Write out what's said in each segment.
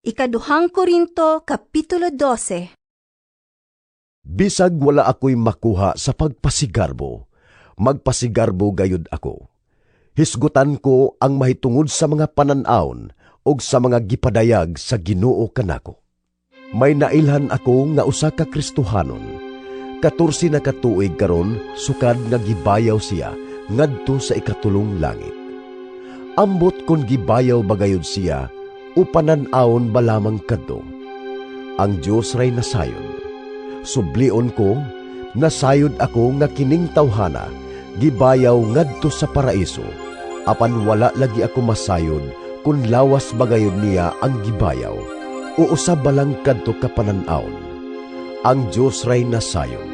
Ikaduhang Korinto, Kapitulo 12 Bisag wala ako'y makuha sa pagpasigarbo, magpasigarbo gayud ako. Hisgutan ko ang mahitungod sa mga pananaon o sa mga gipadayag sa ginoo kanako. May nailhan ako nga usa ka Kristohanon. Katursi na katuig karon sukad nga gibayaw siya ngadto sa ikatulong langit. Ambot kon gibayaw bagayod siya upanan-aon ba lamang kadto. Ang Diyos ray nasayod. Sublion ko, nasayod ako nga kining tawhana, gibayaw ngadto sa paraiso, apan wala lagi ako masayod kung lawas bagayod niya ang gibayaw, usab balang kadto kapanan-aon. Ang Diyos ray nasayod.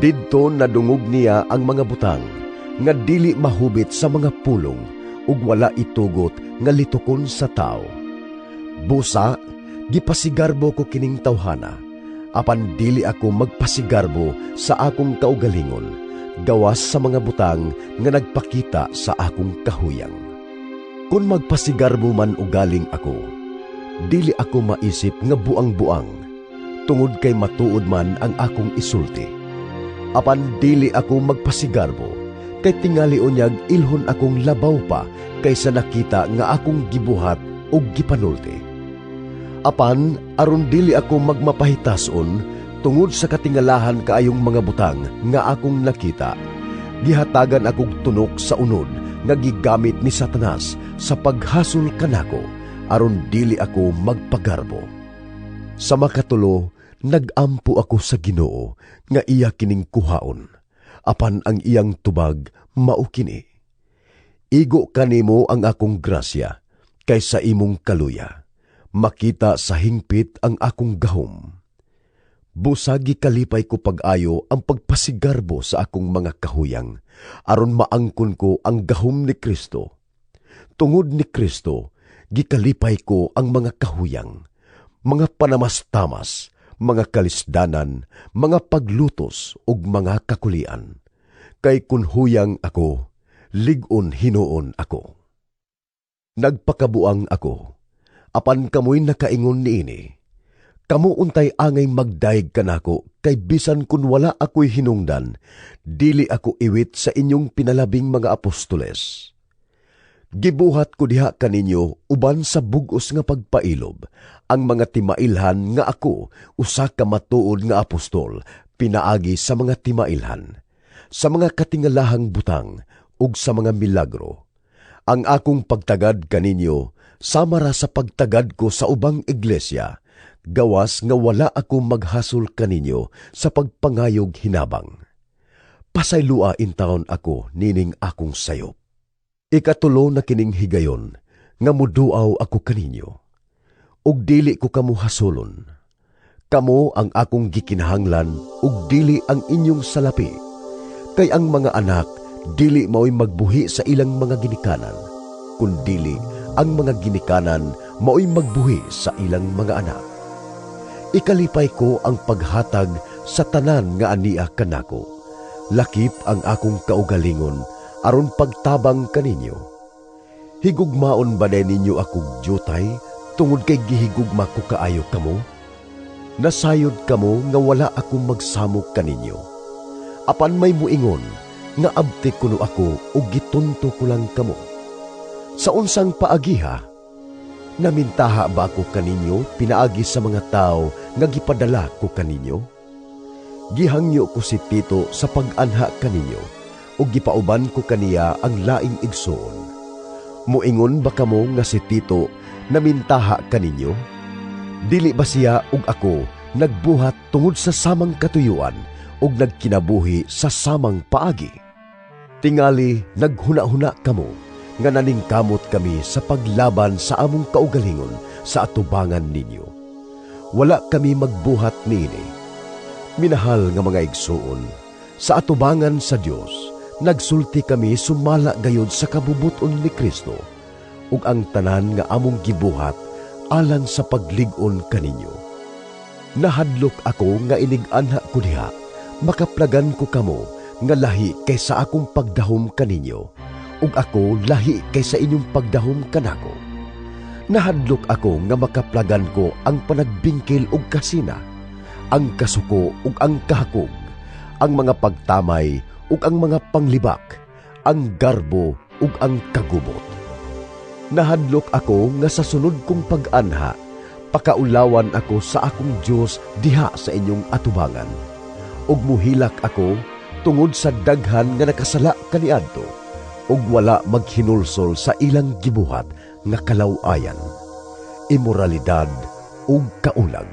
Didto nadungog niya ang mga butang, nga dili mahubit sa mga pulong, ug wala itugot nga litukon sa tao. Busa, gipasigarbo ko kining tawhana, apan dili ako magpasigarbo sa akong kaugalingon, gawas sa mga butang nga nagpakita sa akong kahuyang. Kung magpasigarbo man ugaling ako, dili ako maisip nga buang-buang, tungod kay matuod man ang akong isulti. Apan dili ako magpasigarbo, kay tingali unyag ilhon akong labaw pa kaysa nakita nga akong gibuhat o gipanulti apan aron dili ako magmapahitason tungod sa katingalahan kaayong mga butang nga akong nakita. Gihatagan akong tunok sa unod nga gigamit ni Satanas sa paghasol kanako aron dili ako magpagarbo. Sa makatulo, nagampo ako sa Ginoo nga iya kining kuhaon. Apan ang iyang tubag mao kini. Igo kanimo ang akong grasya kaysa imong kaluya makita sa hingpit ang akong gahom. Busagi kalipay ko pag-ayo ang pagpasigarbo sa akong mga kahuyang, aron maangkon ko ang gahom ni Kristo. Tungod ni Kristo, gikalipay ko ang mga kahuyang, mga panamastamas, mga kalisdanan, mga paglutos ug mga kakulian. Kay kun huyang ako, ligon hinuon ako. Nagpakabuang ako, apan kamoy nakaingon niini. Kamu untay angay magdaig kanako kay bisan kun wala ako'y hinungdan, dili ako iwit sa inyong pinalabing mga apostoles. Gibuhat ko diha kaninyo uban sa bugos nga pagpailob, ang mga timailhan nga ako usa ka matuod nga apostol pinaagi sa mga timailhan, sa mga katingalahang butang ug sa mga milagro. Ang akong pagtagad kaninyo samara sa pagtagad ko sa ubang iglesia, gawas nga wala ako maghasol kaninyo sa pagpangayog hinabang. Pasaylua in taon ako nining akong sayop. Ikatulo na kining higayon, nga muduaw ako kaninyo. Ug dili ko kamo hasolon. Kamo ang akong gikinahanglan ug dili ang inyong salapi. Kay ang mga anak dili mao'y magbuhi sa ilang mga ginikanan, kundili ang mga ginikanan mao'y magbuhi sa ilang mga anak. Ikalipay ko ang paghatag sa tanan nga ania kanako. Lakip ang akong kaugalingon aron pagtabang kaninyo. Higugmaon ba ninyo akong jutay tungod kay gihigugma ko kaayo kamo? Nasayod kamo nga wala akong magsamok kaninyo. Apan may muingon nga abte kuno ako ug gitunto ko lang kamo sa unsang paagiha, namintaha ba ko kaninyo pinaagi sa mga tao nga gipadala ko kaninyo? Gihangyo ko si Tito sa pag-anha kaninyo o gipauban ko kaniya ang laing igsoon. Muingon ba kamo nga si Tito namintaha kaninyo? Dili ba siya ug ako nagbuhat tungod sa samang katuyuan ug nagkinabuhi sa samang paagi? Tingali naghuna-huna kamo nga naningkamot kami sa paglaban sa among kaugalingon sa atubangan ninyo. Wala kami magbuhat niini. Minahal nga mga igsuon, sa atubangan sa Dios, nagsulti kami sumala gayod sa kabubuton ni Kristo, ug ang tanan nga among gibuhat alang sa pagligon kaninyo. Nahadlok ako nga iniganha ko diha, makaplagan ko kamo nga lahi kaysa akong pagdahom kaninyo ug ako lahi kay sa inyong pagdahom kanako. Nahadlok ako nga makaplagan ko ang panagbingkil ug kasina, ang kasuko ug ang kahakog, ang mga pagtamay ug ang mga panglibak, ang garbo ug ang kagubot. Nahadlok ako nga sa sunod kong pag-anha, pakaulawan ako sa akong Dios diha sa inyong atubangan. Ug muhilak ako tungod sa daghan nga nakasala kaniadto, ug wala maghinulsol sa ilang gibuhat nga kalawayan, imoralidad ug kaulag.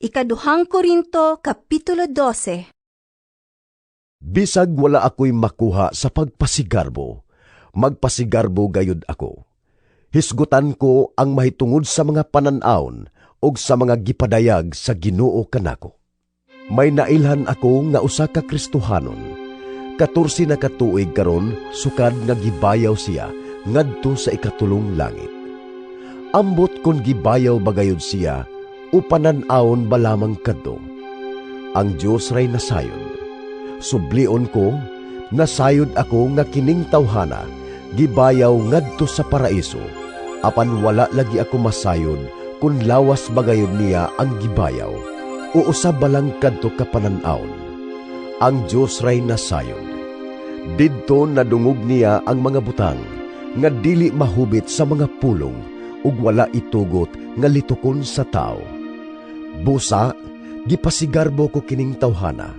Ikaduhang Korinto, Kapitulo 12 Bisag wala ako'y makuha sa pagpasigarbo, magpasigarbo gayud ako. Hisgutan ko ang mahitungod sa mga pananaon o sa mga gipadayag sa ginoo kanako. May nailhan ako nga usa ka Kristohanon. Katursi na katuig karon sukad nga gibayaw siya ngadto sa ikatulong langit. Ambot kon gibayaw bagayod siya upanan-aon ba lamang kadto. Ang Dios ray nasayod sublion ko, nasayod ako nga kining tawhana, gibayaw ngadto sa paraiso, apan wala lagi ako masayod kung lawas bagayod niya ang gibayaw, o usab balang kadto kapananaon. Ang Dios ray nasayod. Didto nadungog niya ang mga butang, nga dili mahubit sa mga pulong, ug wala itugot nga litukon sa tao. Busa, gipasigarbo ko kining tawhana,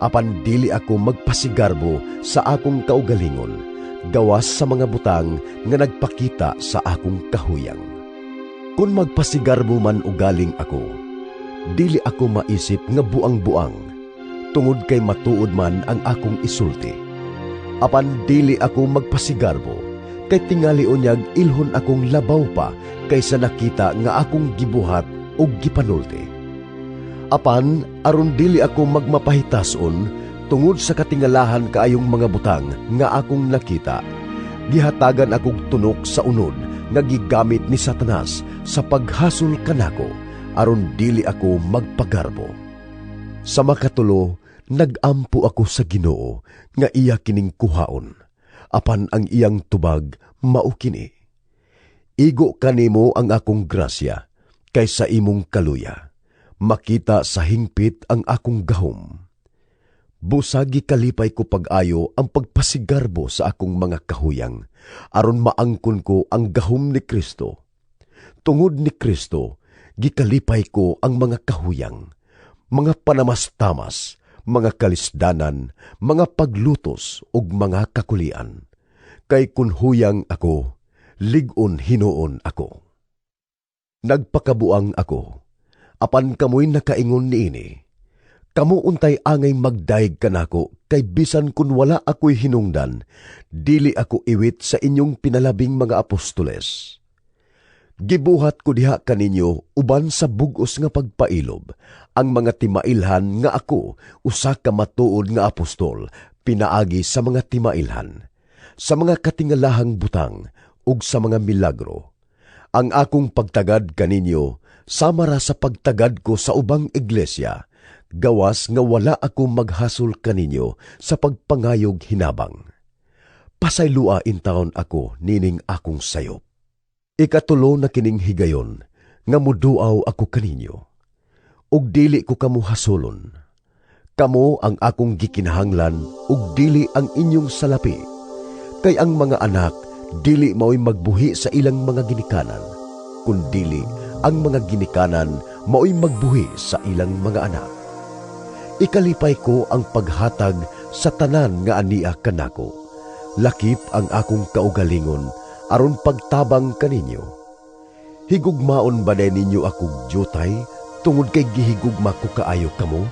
apan dili ako magpasigarbo sa akong kaugalingon, gawas sa mga butang nga nagpakita sa akong kahuyang. Kung magpasigarbo man ugaling ako, dili ako maisip nga buang-buang, tungod kay matuod man ang akong isulti. Apan dili ako magpasigarbo, kay tingali unyag ilhon akong labaw pa kaysa nakita nga akong gibuhat o gipanulti apan aron dili ako magmapahitason tungod sa katingalahan kaayong mga butang nga akong nakita. Gihatagan akong tunok sa unod nga gigamit ni Satanas sa paghasol kanako aron dili ako magpagarbo. Sa makatulo, nagampo ako sa Ginoo nga iya kining kuhaon. Apan ang iyang tubag mao kini. Igo kanimo ang akong grasya kaysa imong kaluya makita sa hingpit ang akong gahom. Busagi kalipay ko pag-ayo ang pagpasigarbo sa akong mga kahuyang, aron maangkon ko ang gahom ni Kristo. Tungod ni Kristo, gikalipay ko ang mga kahuyang, mga panamastamas, mga kalisdanan, mga paglutos ug mga kakulian. Kay kun huyang ako, ligon hinuon ako. Nagpakabuang ako, apan kamoy nakaingon niini. Kamu untay angay magdaig kanako kay bisan kun wala ako'y hinungdan, dili ako iwit sa inyong pinalabing mga apostoles. Gibuhat ko diha kaninyo uban sa bugos nga pagpailob, ang mga timailhan nga ako usa ka matuod nga apostol pinaagi sa mga timailhan, sa mga katingalahang butang ug sa mga milagro. Ang akong pagtagad kaninyo samara sa pagtagad ko sa ubang iglesia, gawas nga wala ako maghasol kaninyo sa pagpangayog hinabang. Pasaylua in taon ako nining akong sayop. Ikatulo na kining higayon, nga muduaw ako kaninyo. Ug dili ko kamo hasulon. Kamo ang akong gikinahanglan ug dili ang inyong salapi. Kay ang mga anak dili mao'y magbuhi sa ilang mga ginikanan, kundili ang mga ginikanan mao'y magbuhi sa ilang mga anak. Ikalipay ko ang paghatag sa tanan nga ania kanako. Lakip ang akong kaugalingon aron pagtabang kaninyo. Higugmaon ba ninyo akong jutay tungod kay gihigugma ko kaayo kamo?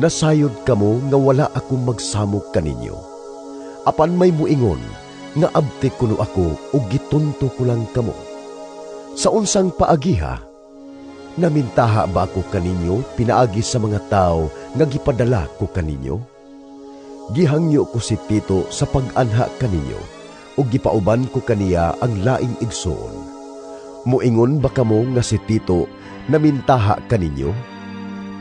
Nasayod kamo nga wala akong magsamok kaninyo. Apan may muingon nga abte kuno ako o gitunto ko lang kamo sa unsang paagiha, namintaha ba ako kaninyo pinaagi sa mga tao nga gipadala ko kaninyo? Gihangyo ko si Tito sa pag-anha kaninyo o gipauban ko kaniya ang laing igsoon. Muingon ba kamo nga si Tito namintaha kaninyo?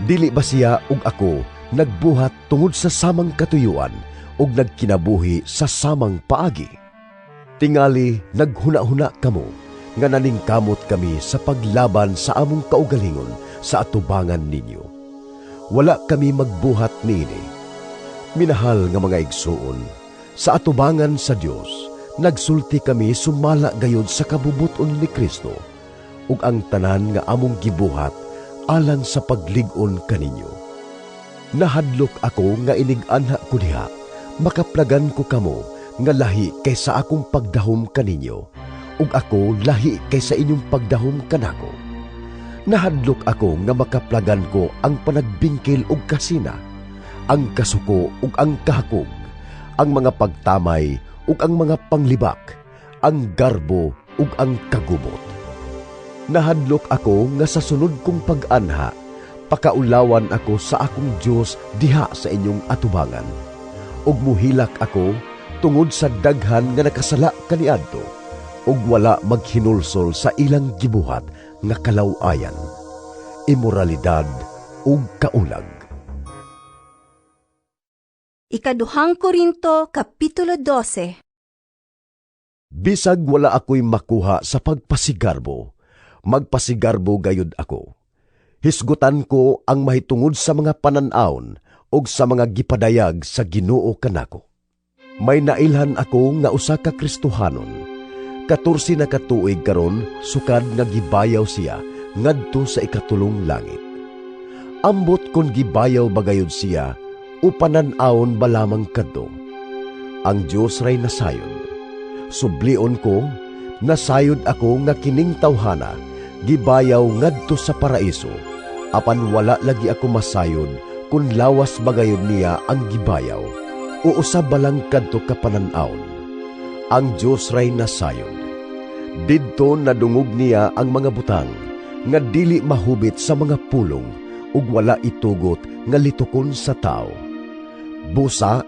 Dili ba siya ug ako nagbuhat tungod sa samang katuyuan ug nagkinabuhi sa samang paagi? Tingali naghuna-huna kamo nga naningkamot kami sa paglaban sa among kaugalingon sa atubangan ninyo. Wala kami magbuhat niini. Minahal nga mga igsuon, sa atubangan sa Dios, nagsulti kami sumala gayud sa kabubuton ni Kristo ug ang tanan nga among gibuhat alang sa paglig-on kaninyo. Nahadlok ako nga inig-anha ko diha, makaplagan ko kamo nga lahi kaysa akong pagdahom kaninyo, ug ako lahi kaysa inyong pagdahom kanako. Nahadlok ako nga makaplagan ko ang panagbingkil ug kasina, ang kasuko ug ang kahakog, ang mga pagtamay ug ang mga panglibak, ang garbo ug ang kagubot. Nahadlok ako nga sa sunod kong pag-anha, pakaulawan ako sa akong Dios diha sa inyong atubangan. Ug muhilak ako tungod sa daghan nga nakasala kaniadto ug wala maghinulsol sa ilang gibuhat nga kalawayan, imoralidad ug kaulag. Ikaduhang Korinto, Kapitulo 12 Bisag wala ako'y makuha sa pagpasigarbo, magpasigarbo gayud ako. Hisgutan ko ang mahitungod sa mga pananaon o sa mga gipadayag sa ginoo kanako. May nailhan ako nga usa ka Kristohanon. Katursi na katuig karon sukad nga gibayaw siya ngadto sa ikatulong langit. Ambot kon gibayaw bagayod siya upanan-aon ba lamang kadto. Ang Dios ray nasayod. Sublion ko, nasayod ako nga kining tawhana, gibayaw ngadto sa paraiso. Apan wala lagi ako masayod kun lawas bagayod niya ang gibayaw o usab balang kadto kapanan-aon. Ang Dios ray nasayod. Didto nadungog niya ang mga butang nga dili mahubit sa mga pulong ug wala itugot nga litukon sa tao. Busa,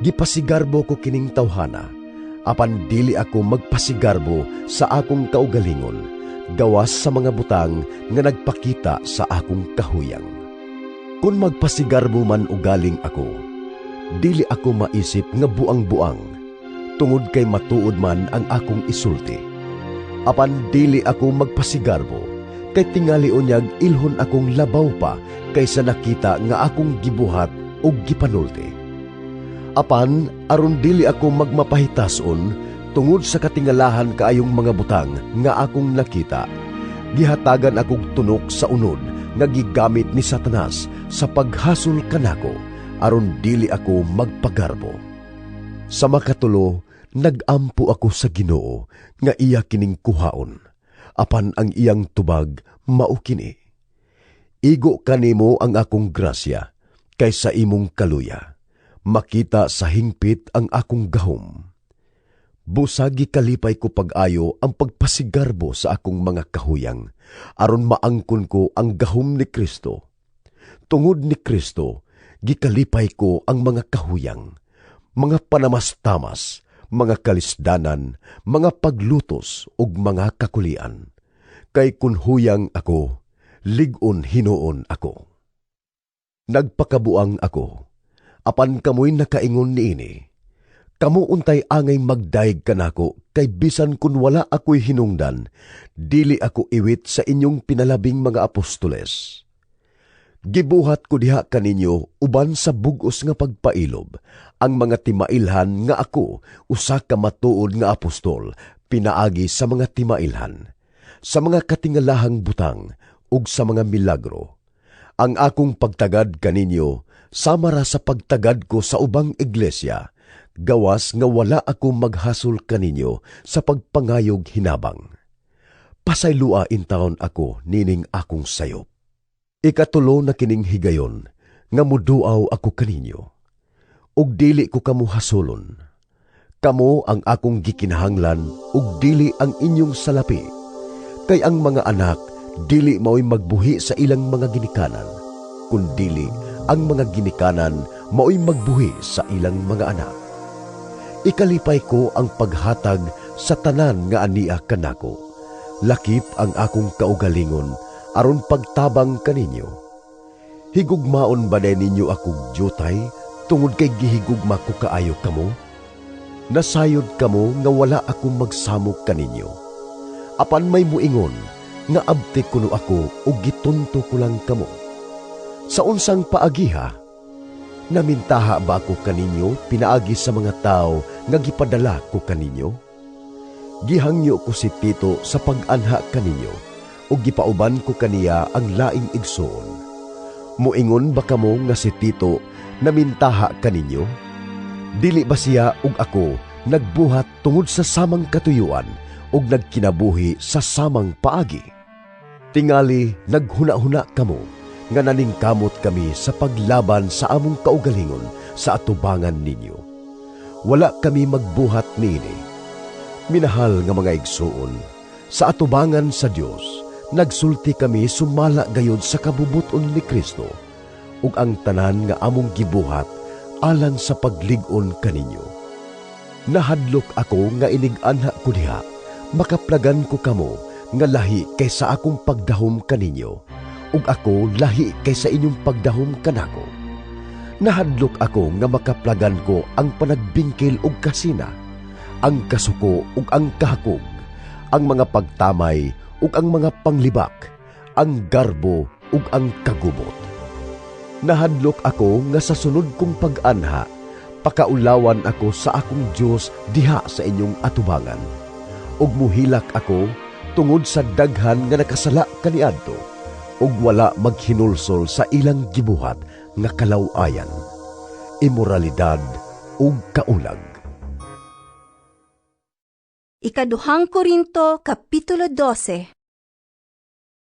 gipasigarbo ko kining tawhana, apan dili ako magpasigarbo sa akong kaugalingon, gawas sa mga butang nga nagpakita sa akong kahuyang. Kung magpasigarbo man ugaling ako, dili ako maisip nga buang-buang, tungod kay matuod man ang akong isulti. Apan dili ako magpasigarbo, kay tingali unyag ilhon akong labaw pa kaysa nakita nga akong gibuhat o gipanulti. Apan, aron dili ako magmapahitason tungod sa katingalahan kaayong mga butang nga akong nakita. Gihatagan akong tunok sa unod nga gigamit ni Satanas sa paghasol kanako aron dili ako magpagarbo. Sa makatulo, nagampo ako sa Ginoo nga iya kining kuhaon. Apan ang iyang tubag mao kini. Igo kanimo ang akong grasya kaysa imong kaluya. Makita sa hingpit ang akong gahom. Busagi kalipay ko pag-ayo ang pagpasigarbo sa akong mga kahuyang, aron maangkon ko ang gahom ni Kristo. Tungod ni Kristo, gikalipay ko ang mga kahuyang, mga panamastamas, mga kalisdanan, mga paglutos ug mga kakulian. Kay kun huyang ako, ligon hinuon ako. Nagpakabuang ako, apan kamoy nakaingon niini. Kamu untay angay magdaig kanako kay bisan kun wala ako'y hinungdan, dili ako iwit sa inyong pinalabing mga apostoles. Gibuhat ko diha kaninyo uban sa bugos nga pagpailob, ang mga timailhan nga ako usa ka matuod nga apostol pinaagi sa mga timailhan, sa mga katingalahang butang ug sa mga milagro. Ang akong pagtagad kaninyo samara sa pagtagad ko sa ubang iglesia, gawas nga wala ako maghasol kaninyo sa pagpangayog hinabang. Pasaylua in taon ako nining akong sayop. Ikatulo na kining higayon, nga muduaw ako kaninyo. Ug dili ko kamo hasulon. Kamo ang akong gikinahanglan, ug dili ang inyong salapi. Kay ang mga anak, dili mao'y magbuhi sa ilang mga ginikanan, kundili ang mga ginikanan mao'y magbuhi sa ilang mga anak. Ikalipay ko ang paghatag sa tanan nga ania kanako. Lakip ang akong kaugalingon aron pagtabang kaninyo. Higugmaon ba ninyo akong jutay tungod kay gihigugma ko kaayo kamo? nasayod kamo nga wala akong magsamok kaninyo. Apan may muingon, nga abte kuno ako o gitunto ko lang kamo. Sa unsang paagiha, namintaha ba ako kaninyo pinaagi sa mga tao nga gipadala ko kaninyo? Gihangyo ko si Tito sa pag-anha kaninyo o gipauban ko kaniya ang laing igsoon. Muingon ba kamo nga si Tito namintaha kaninyo? Dili ba siya ug ako nagbuhat tungod sa samang katuyuan ug nagkinabuhi sa samang paagi? Tingali naghuna-huna kamo nga naningkamot kami sa paglaban sa among kaugalingon sa atubangan ninyo. Wala kami magbuhat niini. Minahal nga mga igsuon, sa atubangan sa Dios, nagsulti kami sumala gayod sa kabubuton ni Kristo ug ang tanan nga among gibuhat alang sa paglig-on kaninyo. Nahadlok ako nga inig-anha ko diha, makaplagan ko kamo nga lahi kaysa akong pagdahom kaninyo, ug ako lahi kaysa inyong pagdahom kanako. Nahadlok ako nga makaplagan ko ang panagbingkil ug kasina, ang kasuko ug ang kahakog, ang mga pagtamay ug ang mga panglibak, ang garbo ug ang kagubot. Nahadlok ako nga sa sunod kong pag-anha, pakaulawan ako sa akong Dios diha sa inyong atubangan. Ug muhilak ako tungod sa daghan nga nakasala kaniadto ug wala maghinulsol sa ilang gibuhat nga kalawayan, imoralidad ug kaulag. Ikaduhang Korinto, Kapitulo 12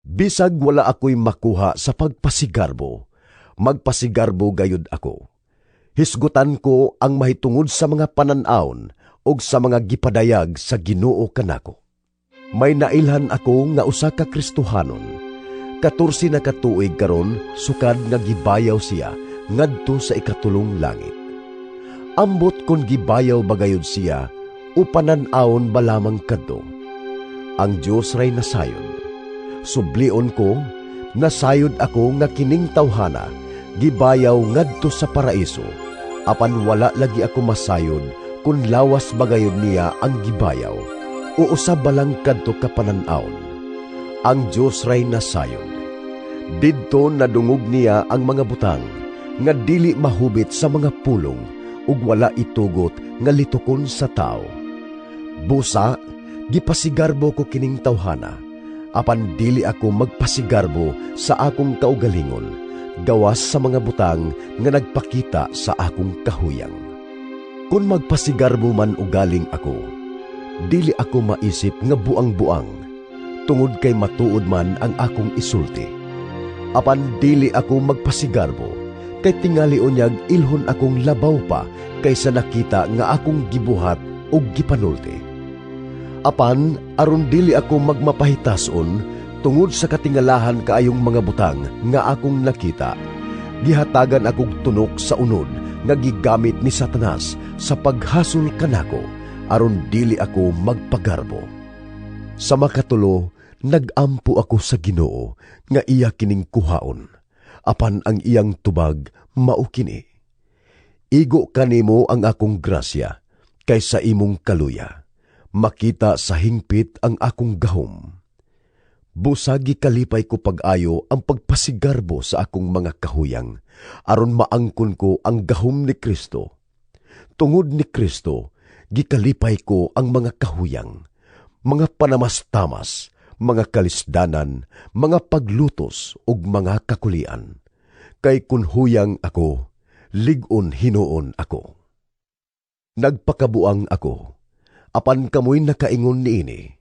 Bisag wala ako'y makuha sa pagpasigarbo, magpasigarbo gayud ako. Hisgutan ko ang mahitungod sa mga pananaon ug sa mga gipadayag sa Ginoo kanako may nailhan ako nga usa ka Kristohanon. Katursi na katuig karon sukad nga gibayaw siya ngadto sa ikatulong langit. Ambot kon gibayaw bagayod siya upanan-aon ba lamang kadto. Ang Dios ray nasayon. Sublion ko, nasayod ako nga kining tawhana, gibayaw ngadto sa paraiso. Apan wala lagi ako masayod kun lawas bagayod niya ang gibayaw o usab balang kadto kapananaon. Ang Dios ray nasayon. Didto nadungog niya ang mga butang nga dili mahubit sa mga pulong ug wala itugot nga litukon sa tao. Busa, gipasigarbo ko kining tawhana, apan dili ako magpasigarbo sa akong kaugalingon, gawas sa mga butang nga nagpakita sa akong kahuyang. Kung magpasigarbo man ugaling ako, dili ako maisip nga buang-buang, tungod kay matuod man ang akong isulti. Apan dili ako magpasigarbo, kay tingali unyag ilhon akong labaw pa kaysa nakita nga akong gibuhat o gipanulti. Apan, aron dili ako magmapahitason tungod sa katingalahan kaayong mga butang nga akong nakita, gihatagan akong tunok sa unod nga gigamit ni Satanas sa paghasol kanako aron dili ako magpagarbo. Sa makatulo, nagampo ako sa Ginoo nga iya kining kuhaon, apan ang iyang tubag maukini. Igo kanimo ang akong grasya, kaysa imong kaluya, makita sa hingpit ang akong gahom. Busagi kalipay ko pag-ayo ang pagpasigarbo sa akong mga kahuyang, aron maangkon ko ang gahom ni Kristo. Tungod ni Kristo, gikalipay ko ang mga kahuyang, mga panamastamas, mga kalisdanan, mga paglutos ug mga kakulian. Kay kun huyang ako, ligon hinuon ako. Nagpakabuang ako, apan kamoy nakaingon niini.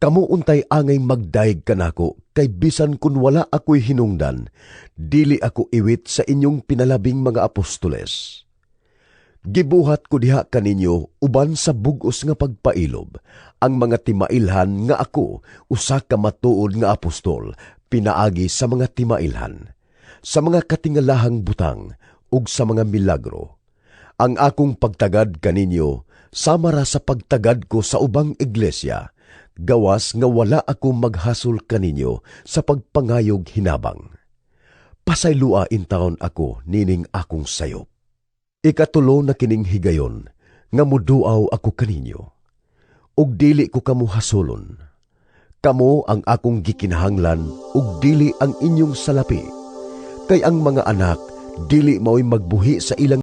Kamu untay angay magdaig kanako kay bisan kun wala ako'y hinungdan, dili ako iwit sa inyong pinalabing mga apostoles Gibuhat ko diha kaninyo uban sa bugos nga pagpailob, ang mga timailhan nga ako usa ka matuod nga apostol pinaagi sa mga timailhan, sa mga katingalahang butang ug sa mga milagro. Ang akong pagtagad kaninyo samara sa pagtagad ko sa ubang iglesia, gawas nga wala ako maghasol kaninyo sa pagpangayog hinabang. Pasaylua in taon ako nining akong sayop Ikatulo na kining higayon, nga muduaw ako kaninyo. Ug dili ko kamo hasulon. Kamo ang akong gikinahanglan ug dili ang inyong salapi. Kay ang mga anak dili mao'y magbuhi sa ilang